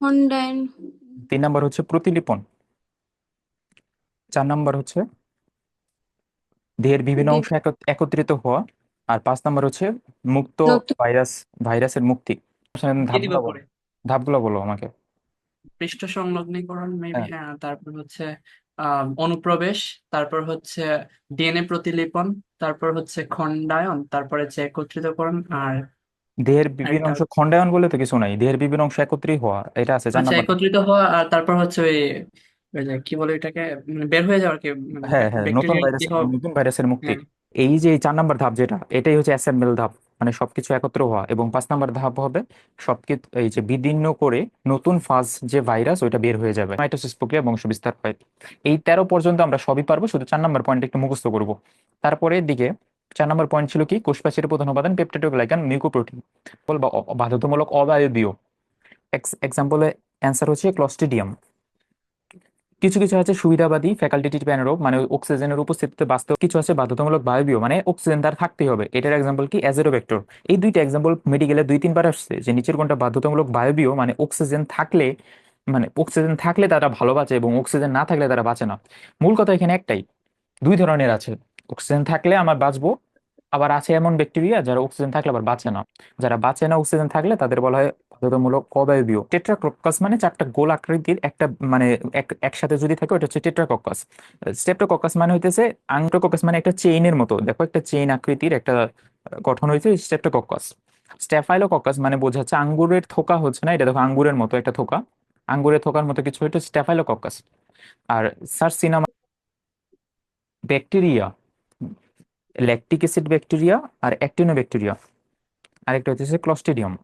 হন্ডাইন তিন নাম্বার হচ্ছে প্রতিলিপন। চার নাম্বার হচ্ছে দেহের বিভিন্ন অংশ একত্রিত হওয়া। আর পাঁচ নাম্বার হচ্ছে মুক্ত ভাইরাস ভাইরাসের মুক্তি। ধাপগুলো বলো। ধাপগুলো বলো আমাকে। পৃষ্ঠ সংলগ্নীকরণ মেবি হ্যাঁ। হ্যাঁ তারপর হচ্ছে আহ অনুপ্রবেশ তারপর হচ্ছে ডিএনএ প্রতিলিপন তারপর হচ্ছে খণ্ডায়ন তারপরে হচ্ছে একত্রিতকরণ আর দেহের বিভিন্ন অংশ খণ্ডায়ন বলে তো কিছু নাই দেহের বিভিন্ন অংশ একত্রিত হওয়া এটা আছে চার আচ্ছা নাম্বার একত্রিত হওয়া আর তারপর হচ্ছে ওই ওই যে কি বলে এটাকে মানে বের হয়ে যাওয়ার কি মানে হ্যাঁ হ্যাঁ নতুন ব্যাকটেরিয়া ভাইরাস হওয়া। নতুন ভাইরাসের মুক্তি। হ্যাঁ। এই যে চার নাম্বার ধাপ যেটা এটাই হচ্ছে অ্যাসেম্বল ধাপ মানে সবকিছু একত্র হওয়া এবং পাঁচ নাম্বার ধাপ হবে সবকিছু এই যে বিদীর্ণ করে নতুন ফাজ যে ভাইরাস ওইটা বের হয়ে যাবে। মাইটোসিস প্রক্রিয়া বংশবিস্তার হয়। এই তেরো পর্যন্ত আমরা সবই পারব শুধু চার নাম্বার পয়েন্ট একটু মুখস্থ করব। তারপরের দিকে চার নম্বর পয়েন্ট ছিল কি? কোষপ্রাচীরের প্রধান উপাদান পেপটাইডোগ্লাইকান মিউকোপ্রোটিন বা বাধ্যতামূলক অবায়বীয় এক্সাম্পলে অ্যান্সার হচ্ছে ক্লস্ট্রিডিয়াম কিছু কিছু আছে সুবিধাবাদী ফ্যাকাল্টেটিভ অ্যানারোব মানে অক্সিজেনের উপস্থিতিতে বাস্তব কিছু আছে বাধ্যতামূলক বায়বীয় মানে অক্সিজেন তার থাকতেই হবে। এটার এক্সাম্পল কি? অ্যাজেরোভেক্টর এই দুইটা এক্সাম্পল মেডিকেলে দুই, তিনবার আসছে, যে নিচের কোনটা বাধ্যতামূলক বায়বীয় মানে অক্সিজেন থাকলে মানে অক্সিজেন থাকলে তারা ভালো বাঁচে এবং অক্সিজেন না থাকলে তারা বাঁচে না। মূল কথা এখানে একটাই। দুই ধরনের আছে। অক্সিজেন থাকলে আমার বাঁচবো। আবার আছে এমন ব্যাকটেরিয়া যারা অক্সিজেন থাকলে আবার বাঁচে না। যারা বাঁচে না অক্সিজেন থাকলে তাদের বলা হয় বাধ্যতামূলক অবায়বীয়। টেট্রাকক্কাস মানে চারটা গোল আকৃতির একটা মানে এক, একসাথে যদি থাকে ওটা হচ্ছে টেট্রাকক্কাস স্টেপ্টোকক্কাস মানে হইতেছে আংটোকক্কাস মানে একটা চেইনের মতো। দেখো একটা চেইন আকৃতির একটা গঠন হয়েছে স্টেপ্টোকক্কাস স্ট্যাফাইলোকক্কাস মানে বোঝাচ্ছে আঙ্গুরের থোকা হচ্ছে না, এটা দেখো আঙ্গুরের মতো একটা থোকা। আঙ্গুরের থোকার মতো কিছু হচ্ছে স্ট্যাফাইলোকক্কাস আর Sarcina bacteria lactic acid bacteria আর অ্যাক্টিনোব্যাকটেরিয়া আরেকটা হচ্ছে ক্লস্টেডিয়াম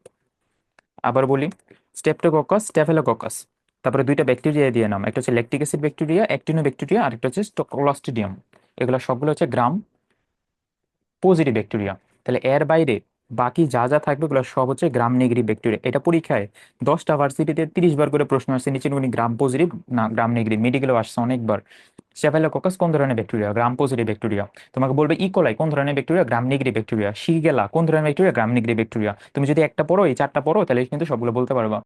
আবার বলি স্টেপটোকোকাস স্টেফেলোকোকাস তারপরে দুইটা ব্যাকটেরিয়া দিয়ে নাম, একটা হচ্ছে ল্যাকটিক অ্যাসিড ব্যাকটেরিয়া অ্যাক্টিনোব্যাকটেরিয়া আর একটা হচ্ছে ক্লস্টেডিয়াম এগুলো সবগুলো হচ্ছে গ্রাম পজিটিভ ব্যাকটেরিয়া তাহলে এর বাইরে বাকি যা যা থাকবে ওগুলো সব হচ্ছে গ্রাম নেগেটিভ ব্যাকটেরিয়া এটা পরীক্ষায় দশটা ভার্সিটিতে তিরিশ বার করে প্রশ্ন আসছে, নিচে উনি গ্রাম পজিটিভ না, গ্রাম নেগেটিভ মেডিকেলেও আসছে অনেকবার। স্টেফাইলোকক্কাস কোন ধরনের ব্যাকটেরিয়া গ্রাম পজিটিভ ব্যাকটেরিয়া তোমাকে বলবে ইকোলাই কোন ধরনের bacteria gram negative bacteria Shigella কোন ধরনের ব্যাকটেরিয়া গ্রাম নেগেটিভ ব্যাকটেরিয়া তুমি যদি একটা পড়ো, এই চারটা পড়ো, তাহলে কিন্তু সবগুলো বলতে পারবা।